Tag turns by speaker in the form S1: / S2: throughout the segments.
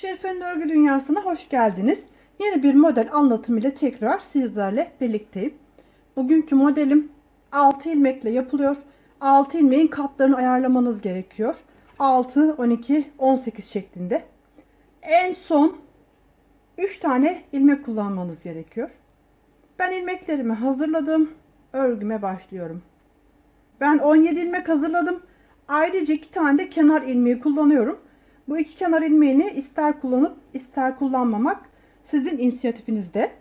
S1: Şerife'nin örgü dünyasına hoş geldiniz. Yeni bir model anlatım ile tekrar sizlerle birlikteyim. Bugünkü modelim 6 ilmekle yapılıyor. 6 ilmeğin katlarını ayarlamanız gerekiyor. 6, 12, 18 şeklinde. En son 3 tane ilmek kullanmanız gerekiyor. Ben ilmeklerimi hazırladım. Örgüme başlıyorum. Ben 17 ilmek hazırladım. Ayrıca iki tane de kenar ilmeği kullanıyorum. Bu iki kenar ilmeğini ister kullanıp ister kullanmamak sizin inisiyatifinizde.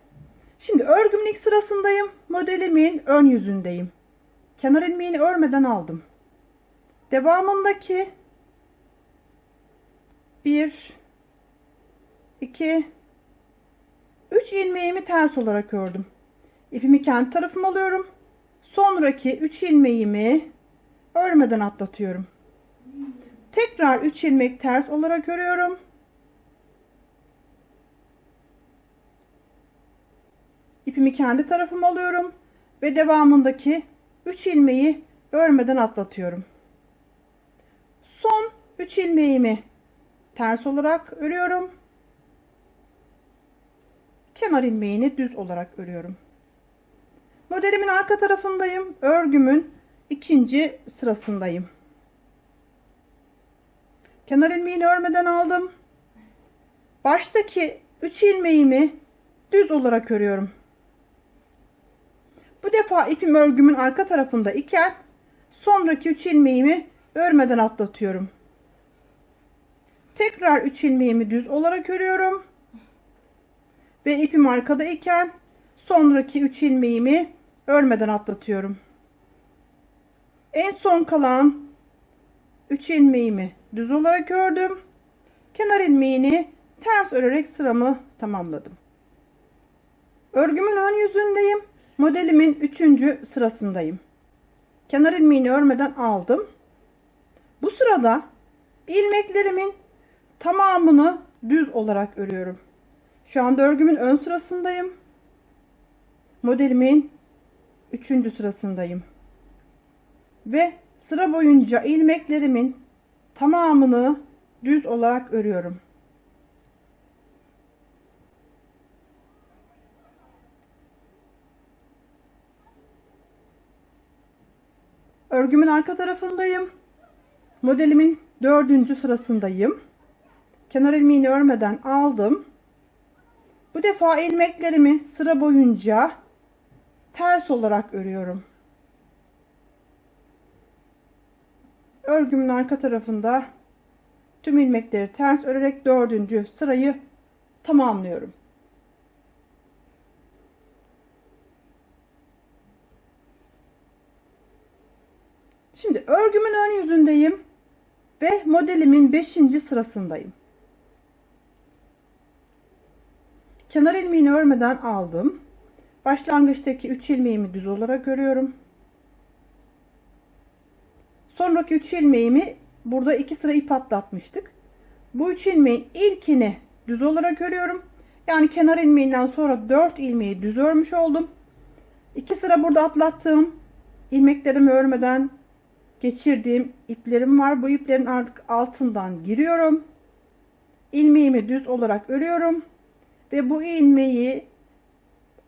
S1: Şimdi örgümün ilk sırasındayım. Modelimin ön yüzündeyim. Kenar ilmeğini örmeden aldım. Devamındaki 1 2 3 ilmeğimi ters olarak ördüm. İpimi kendi tarafıma alıyorum. Sonraki 3 ilmeğimi örmeden atlatıyorum. Tekrar 3 ilmek ters olarak örüyorum. İpimi kendi tarafıma alıyorum ve devamındaki 3 ilmeği örmeden atlatıyorum. Son 3 ilmeğimi ters olarak örüyorum. Kenar ilmeğini düz olarak örüyorum. Modelimin arka tarafındayım. Örgümün ikinci sırasındayım. Kenar ilmeğini örmeden aldım. Baştaki 3 ilmeğimi düz olarak örüyorum. Bu defa ipim örgümün arka tarafında iken sonraki 3 ilmeğimi örmeden atlatıyorum. Tekrar 3 ilmeğimi düz olarak örüyorum. Ve ipim arkada iken sonraki 3 ilmeğimi örmeden atlatıyorum. En son kalan 3 ilmeğimi düz olarak ördüm. Kenar ilmeğini ters örerek sıramı tamamladım. Örgümün ön yüzündeyim. Modelimin 3. sırasındayım. Kenar ilmeğini örmeden aldım. Bu sırada ilmeklerimin tamamını düz olarak örüyorum. Şu anda örgümün ön sırasındayım. Modelimin 3. sırasındayım. Ve sıra boyunca ilmeklerimin tamamını düz olarak örüyorum. Örgümün arka tarafındayım. Modelimin dördüncü sırasındayım. Kenar ilmeğini örmeden aldım. Bu defa ilmeklerimi sıra boyunca ters olarak örüyorum. Örgümün arka tarafında tüm ilmekleri ters örerek dördüncü sırayı tamamlıyorum. Şimdi örgümün ön yüzündeyim ve modelimin 5. sırasındayım. Kenar ilmeğini örmeden aldım. Başlangıçtaki 3 ilmeğimi düz olarak örüyorum. Sonraki 3 ilmeğimi burada 2 sıra ip atlatmıştık. Bu 3 ilmeğin ilkini düz olarak örüyorum. Yani kenar ilmeğinden sonra 4 ilmeği düz örmüş oldum. 2 sıra burada atlattığım ilmeklerimi örmeden geçirdiğim iplerim var. Bu iplerin artık altından giriyorum. İlmeğimi düz olarak örüyorum ve bu ilmeği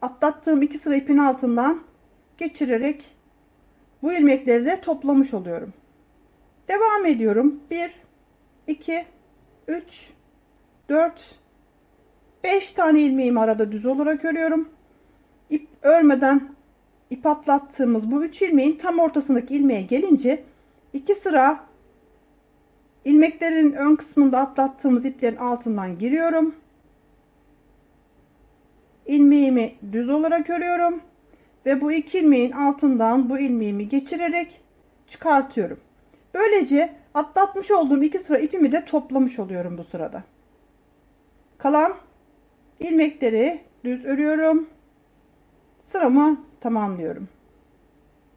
S1: atlattığım iki sıra ipin altından geçirerek bu ilmekleri de toplamış oluyorum. Devam ediyorum. 1 2 3 4 5 tane ilmeğimi arada düz olarak örüyorum. İp örmeden ip atlattığımız bu 3 ilmeğin tam ortasındaki ilmeğe gelince iki sıra ilmeklerin ön kısmında atlattığımız iplerin altından giriyorum ilmeğimi düz olarak örüyorum ve bu iki ilmeğin altından bu ilmeğimi geçirerek çıkartıyorum. Böylece atlatmış olduğum iki sıra ipimi de toplamış oluyorum bu sırada. Kalan ilmekleri düz örüyorum. Sıramı tamamlıyorum.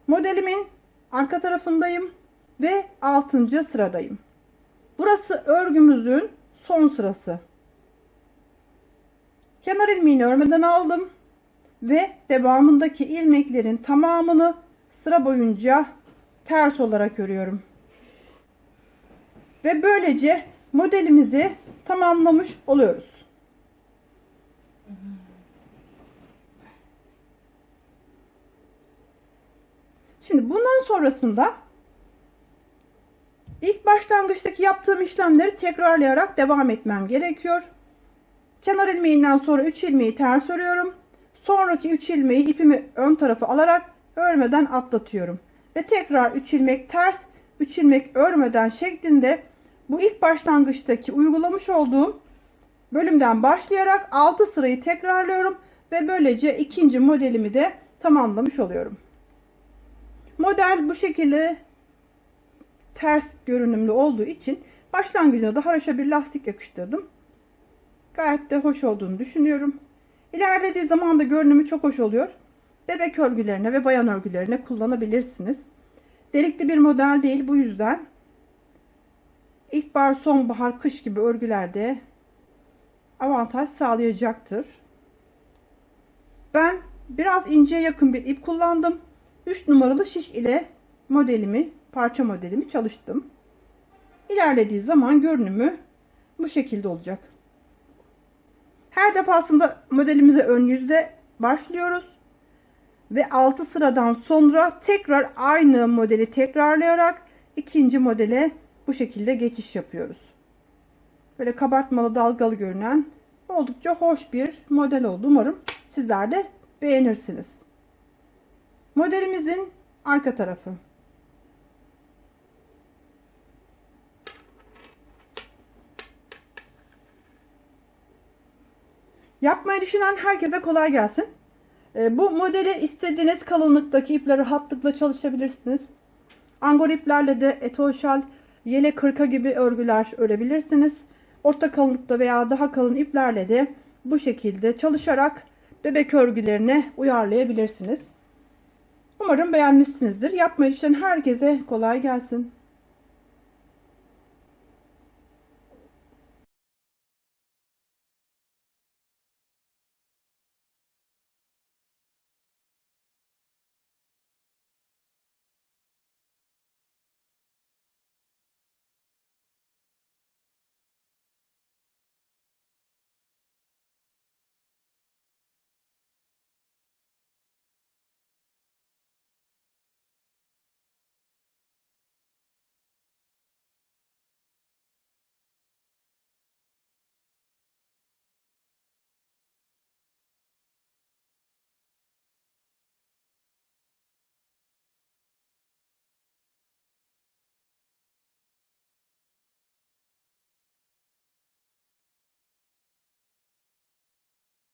S1: Modelimin arka tarafındayım ve 6. sıradayım. Burası örgümüzün son sırası. Kenar ilmeğini örmeden aldım ve devamındaki ilmeklerin tamamını sıra boyunca ters olarak örüyorum. Ve böylece modelimizi tamamlamış oluyoruz. Şimdi bundan sonrasında ilk başlangıçtaki yaptığım işlemleri tekrarlayarak devam etmem gerekiyor. Kenar ilmeğinden sonra 3 ilmeği ters örüyorum. Sonraki 3 ilmeği ipimi ön tarafa alarak örmeden atlatıyorum. Ve tekrar 3 ilmek ters, 3 ilmek örmeden şeklinde bu ilk başlangıçtaki uygulamış olduğum bölümden başlayarak 6 sırayı tekrarlıyorum ve böylece ikinci modelimi de tamamlamış oluyorum. Model bu şekilde ters görünümlü olduğu için başlangıcına da haraşa bir lastik yakıştırdım. Gayet de hoş olduğunu düşünüyorum. İlerlediği zaman da görünümü çok hoş oluyor. Bebek örgülerine ve bayan örgülerine kullanabilirsiniz. Delikli bir model değil bu yüzden. İlkbahar, sonbahar, kış gibi örgülerde avantaj sağlayacaktır. Ben biraz inceye yakın bir ip kullandım. 3 numaralı şiş ile modelimi, parça modelimi çalıştım. İlerlediği zaman görünümü bu şekilde olacak. Her defasında modelimize ön yüzde başlıyoruz. Ve 6 sıradan sonra tekrar aynı modeli tekrarlayarak ikinci modele bu şekilde geçiş yapıyoruz. Böyle kabartmalı dalgalı görünen oldukça hoş bir model oldu. Umarım sizler de beğenirsiniz. Modelimizin arka tarafı. Yapmayı düşünen herkese kolay gelsin. Ee, Bu modeli istediğiniz kalınlıktaki iple rahatlıkla çalışabilirsiniz. Angor iplerle de etoşal, yele kırka gibi örgüler örebilirsiniz. Orta kalınlıkta veya daha kalın iplerle de bu şekilde çalışarak bebek örgülerine uyarlayabilirsiniz. Umarım beğenmişsinizdir. Yapmayı düşünen herkese kolay gelsin.